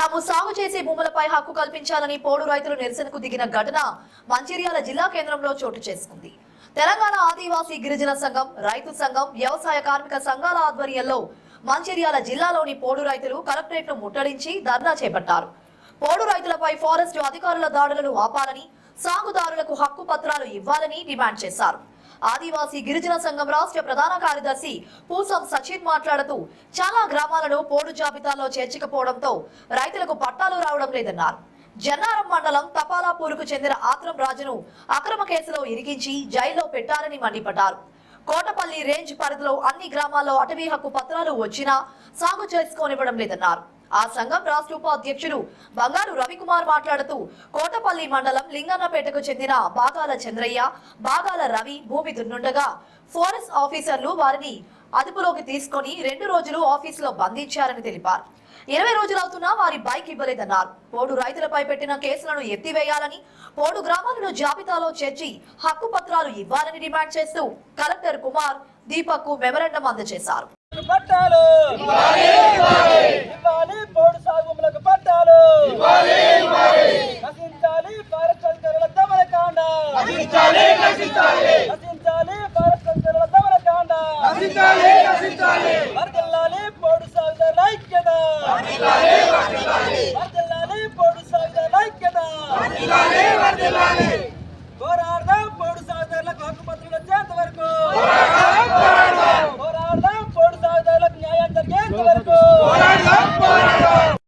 తాము సాగు చేసే భూములపై హక్కు కల్పించాలని పోడు రైతులు నిరసనకు దిగిన ఘటన మంచిర్యాల జిల్లా కేంద్రంలో చోటు చేసుకుంది. తెలంగాణ ఆదివాసీ గిరిజన సంఘం రైతు సంఘం వ్యవసాయ కార్మిక సంఘాల ఆధ్వర్యంలో మంచిర్యాల జిల్లాలోని పోడు రైతులు కలెక్టరేట్ను ముట్టడించి ధర్నా చేపట్టారు. పోడు రైతులపై ఫారెస్ట్ అధికారుల దాడులను ఆపాలని సాగుదారులకు హక్కు పత్రాలు ఇవ్వాలని డిమాండ్ చేశారు. ఆదివాసీ గిరిజన సంఘం రాష్ట్ర ప్రధాన కార్యదర్శి పూసం సచిన్ మాట్లాడుతూ చాలా గ్రామాలను పోడు జాబితాలో చేర్చకపోవడంతో రైతులకు పట్టాలు రావడం లేదన్నారు. జన్నారం మండలం తపాలాపూర్కు చెందిన ఆత్రం రాజును అక్రమ కేసులో ఇరికించి జైల్లో పెట్టారని మండిపడ్డారు. కోటపల్లి రేంజ్ పరిధిలో అన్ని గ్రామాల్లో అటవీ హక్కు పత్రాలు వచ్చినా సాగు చేసుకోనివ్వడం లేదన్నారు. ఆ సంఘం రాష్ట్ర ఉపాధ్యక్షుడు బంగారు రవికుమార్ మాట్లాడుతూ కోటపల్లి మండలం లింగన్నపేటకు చెందిన బాగాల చంద్రయ్య బాగాల రవి భూమి దున్నుండగా ఫారెస్ట్ ఆఫీసర్లు వారిని అదుపులోకి తీసుకొని రెండు రోజులు ఆఫీసులో బంధించారని తెలిపారు. ఇరవై రోజులవుతున్నా వారి బైక్ ఇవ్వలేదన్నారు. పోడు రైతులపై పెట్టిన కేసులను ఎత్తివేయాలని పోడు గ్రామాలను జాబితాలో చేర్చి హక్కు పత్రాలు ఇవ్వాలని డిమాండ్ చేస్తూ కలెక్టర్ కుమార్ దీపక్ మెమరాండం అందజేశారు. నశించాలి నశించాలి. నశించాలి భారత సంచలన సమరకాండ నశించాలి నశించాలి. వరదల్లాలి పోడు సాగుదారుల ఐక్యత వరదల్లాలి వరదల్లాలి వరదల్లాలి పోడు సాగుదారుల ఐక్యత వరదల్లాలి వరదల్లాలి పోరాడదాం పోడు సాగుదారులకు హక్కు పత్రులు వచ్చేంత పోరాడదాం పోడు సాగుదారులకు న్యాయం జరిగేంత వరకు.